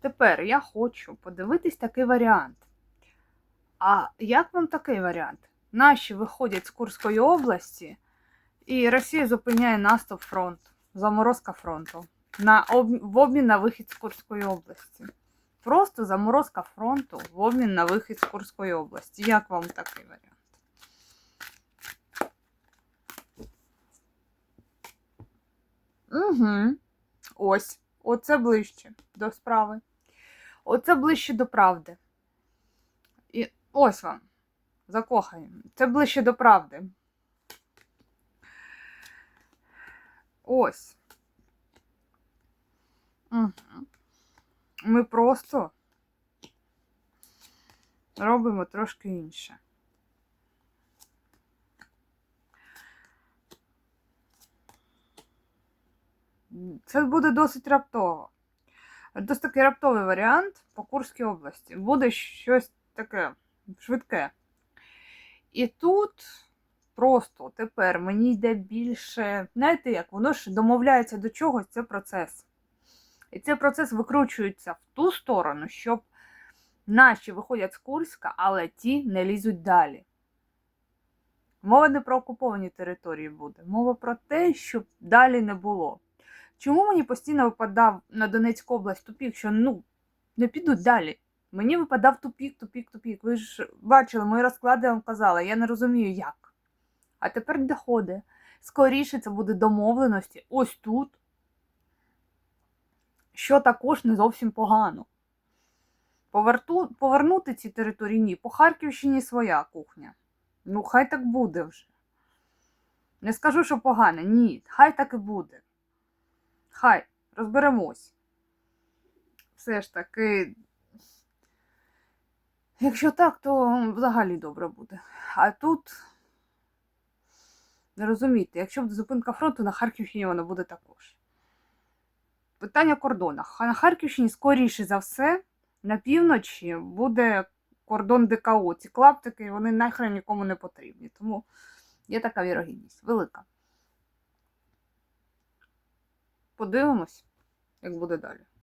Тепер я хочу подивитись такий варіант. А як вам такий варіант? Наші виходять з Курської області, і Росія зупиняє наступ фронту, заморозка фронту на об... в обмін на вихід з Курської області. Просто заморозка фронту в обмін на вихід з Курської області. Як вам такий варіант? Угу. Ось. Оце ближче до справи. Оце ближче до правди. І ось вам. Закохаємо. Це ближче до правди. Ось. Угу. Ми просто робимо трошки інше. Це буде досить раптово. Досить такий раптовий варіант по Курській області. Буде щось таке швидке. І тут просто тепер мені йде більше. Знаєте як? Воно ж домовляється до чогось, це процес. І цей процес викручується в ту сторону, щоб наші виходять з Курська, але ті не лізуть далі. Мова не про окуповані території буде. Мова про те, щоб далі не було. Чому мені постійно випадав на Донецьку область тупік, що ну не підуть далі? Мені випадав тупік, тупік, тупік. Ви ж бачили, мої розклади я вам казала, я не розумію як. А тепер доходить. Скоріше це буде домовленості ось тут, що також не зовсім погано. Поверту, повернути ці території ні. По Харківщині своя кухня. Ну, хай так буде вже. Не скажу, що погано, ні, хай так і буде. Хай, розберемось. Все ж таки, якщо так, то взагалі добре буде. А тут, не розумієте, якщо буде зупинка фронту, на Харківщині воно буде також. Питання кордону. На Харківщині, скоріше за все, на півночі буде кордон ДКО. Ці клаптики, вони нахрен нікому не потрібні. Тому є така вірогідність велика. Подивимось, як буде далі.